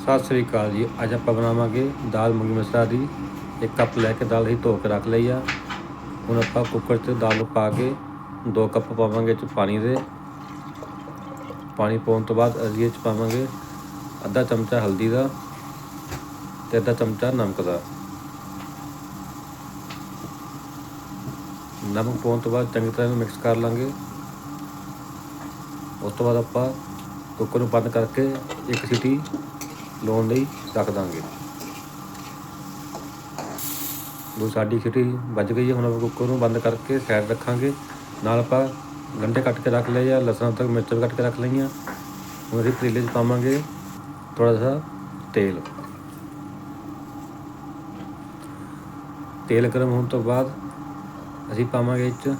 ਸਤਿ ਸ੍ਰੀ ਅਕਾਲ ਜੀ। ਅੱਜ ਆਪਾਂ ਬਣਾਵਾਂਗੇ ਦਾਲ ਮੂੰਗੀ ਮਸਰਾ ਦੀ। ਇੱਕ ਕੱਪ ਲੈ ਕੇ ਦਾਲ ਅਸੀਂ ਧੋ ਕੇ ਰੱਖ ਲਈ ਆ। ਹੁਣ ਆਪਾਂ ਕੁੱਕਰ 'ਚ ਦਾਲ ਨੂੰ ਪਾ ਕੇ ਦੋ ਕੱਪ ਪਾਵਾਂਗੇ ਇਹ 'ਚ ਪਾਣੀ ਦੇ। ਪਾਣੀ ਪਾਉਣ ਤੋਂ ਬਾਅਦ ਅਸੀਂ ਇਹ 'ਚ ਪਾਵਾਂਗੇ ਅੱਧਾ ਚਮਚਾ ਹਲਦੀ ਦਾ ਤੇ ਅੱਧਾ ਚਮਚਾ ਨਮਕ ਦਾ। ਨਮਕ ਪਾਉਣ ਤੋਂ ਬਾਅਦ ਚੰਗੀ ਤਰ੍ਹਾਂ ਮਿਕਸ ਕਰ ਲਾਂਗੇ। ਉਸ ਤੋਂ ਬਾਅਦ ਆਪਾਂ ਕੁੱਕਰ ਨੂੰ ਬੰਦ ਕਰਕੇ ਇੱਕ ਸੀਟੀ ਲਾਉਣ ਲਈ ਰੱਖ ਦਾਂਗੇ। ਦੋ ਸਾਡੀ ਸੀਟੀ ਵੱਜ ਗਈ ਹੈ, ਹੁਣ ਆਪਾਂ ਕੁੱਕਰ ਨੂੰ ਬੰਦ ਕਰਕੇ ਸਾਈਡ ਰੱਖਾਂਗੇ। ਨਾਲ ਆਪਾਂ ਗੰਢੇ ਕੱਟ ਕੇ ਰੱਖ ਲਏ ਆ, ਲਸਣ ਤੱਕ ਮਿਰਚ ਕੱਟ ਕੇ ਰੱਖ ਲਈਆਂ। ਹੁਣ ਅਸੀਂ ਪਤੀਲੇ 'ਚ ਪਾਵਾਂਗੇ ਥੋੜਾ ਜਿਹਾ ਤੇਲ। ਤੇਲ ਗਰਮ ਹੋਣ ਤੋਂ ਬਾਅਦ ਅਸੀਂ ਪਾਵਾਂਗੇ ਇਹ 'ਚ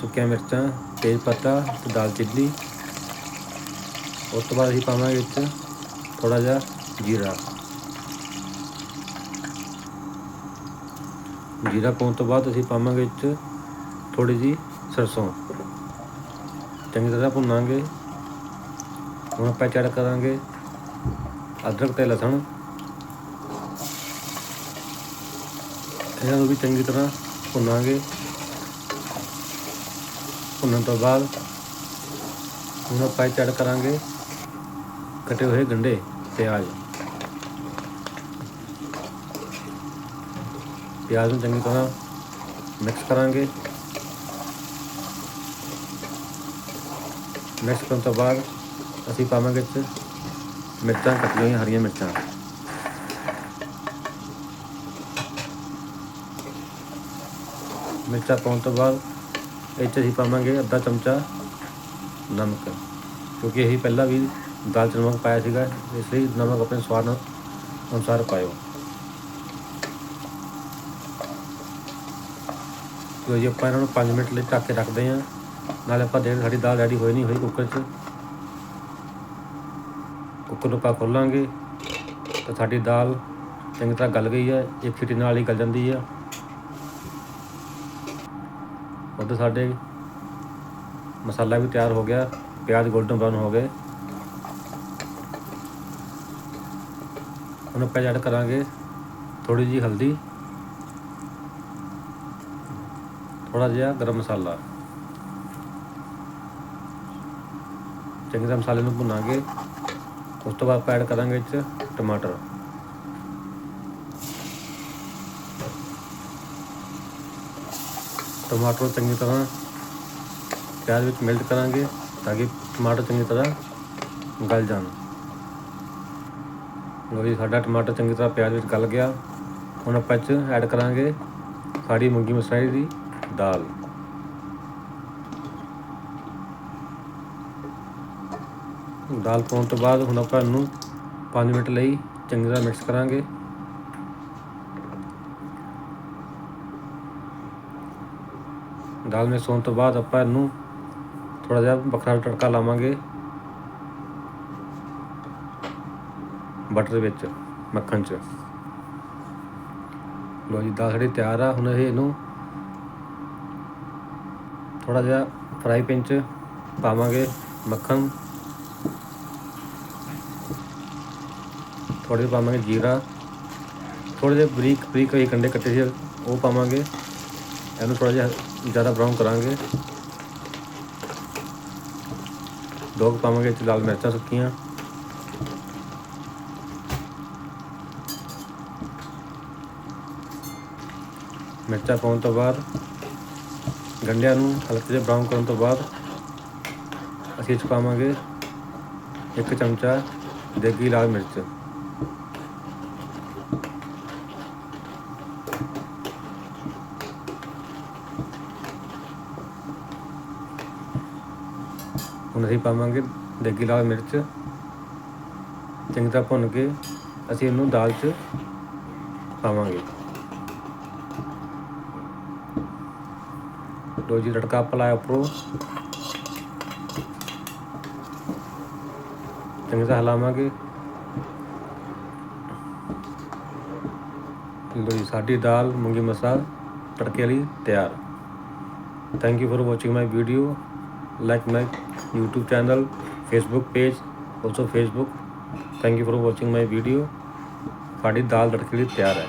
ਸੁੱਕੀਆਂ ਮਿਰਚਾਂ, ਤੇਜ ਪੱਤਾ ਤੇ ਦਾਲਚੀਨੀ ਉਸ ਤੋਂ ਬਾਅਦ ਅਸੀਂ ਪਾਵਾਂਗੇ ਇਹ 'ਚ ਥੋੜਾ ਜਿਹਾ ਜੀਰਾ। ਜੀਰਾ ਪਾਉਣ ਤੋਂ ਬਾਅਦ ਅਸੀਂ ਪਾਵਾਂਗੇ ਇਹ 'ਚ ਥੋੜੀ ਜੀ ਸਰਸੋਂ। ਚੰਗੀ ਤਰ੍ਹਾਂ ਭੁੰਨਾਂਗੇ। ਹੁਣ ਆਪਾਂ ਚੜ ਕਰਾਂਗੇ ਅਦਰਕ ਤੇ ਲਸਣ। ਇਹਨਾਂ ਨੂੰ ਵੀ ਚੰਗੀ ਤਰ੍ਹਾਂ ਭੁੰਨਾਂਗੇ। ਭੁੰਨਣ ਤੋਂ ਬਾਅਦ ਹੁਣ ਆਪਾਂ ਚੜ ਕਰਾਂਗੇ ਕਟੇ ਹੋਏ ਗੰਢੇ ਪਿਆਜ਼। ਪਿਆਜ਼ ਨੂੰ ਚੰਗੀ ਤਰ੍ਹਾਂ ਮਿਕਸ ਕਰਾਂਗੇ ਮਿਕਸ ਕਰਨ ਤੋਂ ਬਾਅਦ ਅਸੀਂ ਪਾਵਾਂਗੇ ਇਹ 'ਚ ਮਿਰਚਾਂ ਕੱਟੀਆਂ ਹੋਈਆਂ ਹਰੀਆਂ ਮਿਰਚਾਂ ਮਿਰਚਾਂ ਪਾਉਣ ਤੋਂ ਬਾਅਦ ਇਹ 'ਚ ਅਸੀਂ ਪਾਵਾਂਗੇ ਅੱਧਾ ਚਮਚਾ ਨਮਕ ਕਿਉਂਕਿ ਅਸੀਂ ਪਹਿਲਾਂ ਵੀ ਦਾਲ 'ਚ ਨਮਕ ਪਾਇਆ ਸੀਗਾ ਇਸ ਲਈ ਨਮਕ ਆਪਣੇ ਸਵਾਦ ਨੂੰ ਅਨੁਸਾਰ ਪਾਇਓ ਤੋ ਜੀ ਆਪਾਂ ਇਹਨਾਂ ਨੂੰ 5 ਮਿੰਟ ਲਈ ਢੱਕ ਕੇ ਰੱਖਦੇ ਹਾਂ। ਨਾਲੇ ਆਪਾਂ ਦੇਖ, ਸਾਡੀ ਦਾਲ ਰੈਡੀ ਹੋਈ ਨਹੀਂ ਹੋਈ ਕੁੱਕਰ 'ਚ। ਕੁੱਕਰ ਨੂੰ ਆਪਾਂ ਖੋਲਾਂਗੇ। ਤਾਂ ਸਾਡੀ ਦਾਲ ਚੰਗੀ ਤਰ੍ਹਾਂ ਗਲ ਗਈ ਹੈ, ਇੱਕ ਸੀਟੀ ਨਾਲ ਹੀ ਗਲ ਜਾਂਦੀ ਹੈ। ਉੱਧਰ ਸਾਡੇ ਮਸਾਲਾ ਵੀ ਤਿਆਰ ਹੋ ਗਿਆ, ਪਿਆਜ਼ ਗੋਲਡਨ ਬਰਾਊਨ ਹੋ ਗਏ। ਹੁਣ ਆਪਾਂ ਐਡ ਕਰਾਂਗੇ ਥੋੜੀ ਜੀ ਹਲਦੀ। ਥੋੜਾ ਜਿਹਾ ਗਰਮ ਮਸਾਲਾ। ਚੰਗੀ ਤਰ੍ਹਾਂ ਮਸਾਲੇ ਨੂੰ ਭੁੰਨਾਂਗੇ। ਉਸ ਤੋਂ ਬਾਅਦ ਆਪਾਂ ਐਡ ਕਰਾਂਗੇ ਇਹ 'ਚ ਟਮਾਟਰ। ਟਮਾਟਰ ਨੂੰ ਚੰਗੀ ਤਰ੍ਹਾਂ ਪਿਆਜ਼ ਵਿੱਚ ਮਿਲਟ ਕਰਾਂਗੇ ਤਾਂ ਕਿ ਟਮਾਟਰ ਚੰਗੀ ਤਰ੍ਹਾਂ ਗਲ ਜਾਣ। ਲੋ ਜੀ, ਸਾਡਾ ਟਮਾਟਰ ਚੰਗੀ ਤਰ੍ਹਾਂ ਪਿਆਜ਼ ਵਿੱਚ ਗਲ ਗਿਆ। ਹੁਣ ਆਪਾਂ ਇਹ 'ਚ ਐਡ ਕਰਾਂਗੇ ਸਾਡੀ ਮੂੰਗੀ ਮਸਾਈ ਦੀ ਦਾਲ। ਦਾਲ ਪਾਉਣ ਤੋਂ ਬਾਅਦ ਹੁਣ ਆਪਾਂ ਇਹਨੂੰ 5 ਮਿੰਟ ਲਈ ਚੰਗੀ ਤਰ੍ਹਾਂ ਮਿਕਸ ਕਰਾਂਗੇ। ਦਾਲ ਮਿਕਸ ਹੋਣ ਤੋਂ ਬਾਅਦ ਆਪਾਂ ਇਹਨੂੰ ਥੋੜਾ ਜਿਹਾ ਵੱਖਰਾ ਤੜਕਾ ਲਾਵਾਂਗੇ। ਬਟਰ ਵਿੱਚ, ਮੱਖਣ 'ਚ। ਲੋ ਜੀ, ਦਾਲ ਸਾਡੀ ਤਿਆਰ ਆ। ਹੁਣ ਇਹ ਇਹਨੂੰ ਥੋੜਾ ਜਿਹਾ ਫਰਾਈ ਪੈਨ 'ਚ ਪਾਵਾਂਗੇ ਮੱਖਣ ਥੋੜੇ ਜਿਹਾ ਪਾਵਾਂਗੇ ਜੀਰਾ ਥੋੜੇ ਜਿਹੇ ਬਰੀਕ ਬਰੀਕ ਕਈ ਕੰਡੇ ਕੱਟੇ ਸੀ ਉਹ ਪਾਵਾਂਗੇ ਇਹਨੂੰ ਥੋੜਾ ਜਿਹਾ ਜ਼ਿਆਦਾ ਬਰਾਊਨ ਕਰਾਂਗੇ ਦੋ ਕੁ ਪਾਵਾਂਗੇ ਇਹ 'ਚ ਲਾਲ ਮਿਰਚਾਂ ਸੁੱਕੀਆਂ ਮਿਰਚਾਂ ਪਾਉਣ ਤੋਂ ਬਾਅਦ ਗੰਢਿਆਂ ਨੂੰ ਹਲਕੇ ਜਿਹਾ ਬਰਾਊਨ ਕਰਨ ਤੋਂ ਬਾਅਦ ਅਸੀਂ ਇਹ ਪਾਵਾਂਗੇ ਇੱਕ ਚਮਚਾ ਦੇਗੀ ਲਾਲ ਮਿਰਚ। ਹੁਣ ਅਸੀਂ ਪਾਵਾਂਗੇ ਦੇਗੀ ਲਾਲ ਮਿਰਚ। ਚੰਗੀ ਤਰ੍ਹਾਂ ਭੁੰਨ ਕੇ ਅਸੀਂ ਇਹਨੂੰ ਦਾਲ 'ਚ ਪਾਵਾਂਗੇ। ਲੋ ਜੀ ਤੜਕਾ ਆਪਾਂ ਲਾਇਆ ਉੱਪਰੋਂ। ਚੰਗੀ ਤਰ੍ਹਾਂ ਹਿਲਾਵਾਂਗੇ। ਲੋ ਜੀ, ਸਾਡੀ ਦਾਲ, ਮੂੰਗੀ ਮਸਾਲਾ, ਤੜਕੇ ਲਈ ਤਿਆਰ। Thank you for watching my video like my youtube channel facebook page also facebook thank you for watching my video ਸਾਡੀ ਦਾਲ ਤੜਕੇ ਲਈ ਤਿਆਰ ਹੈ।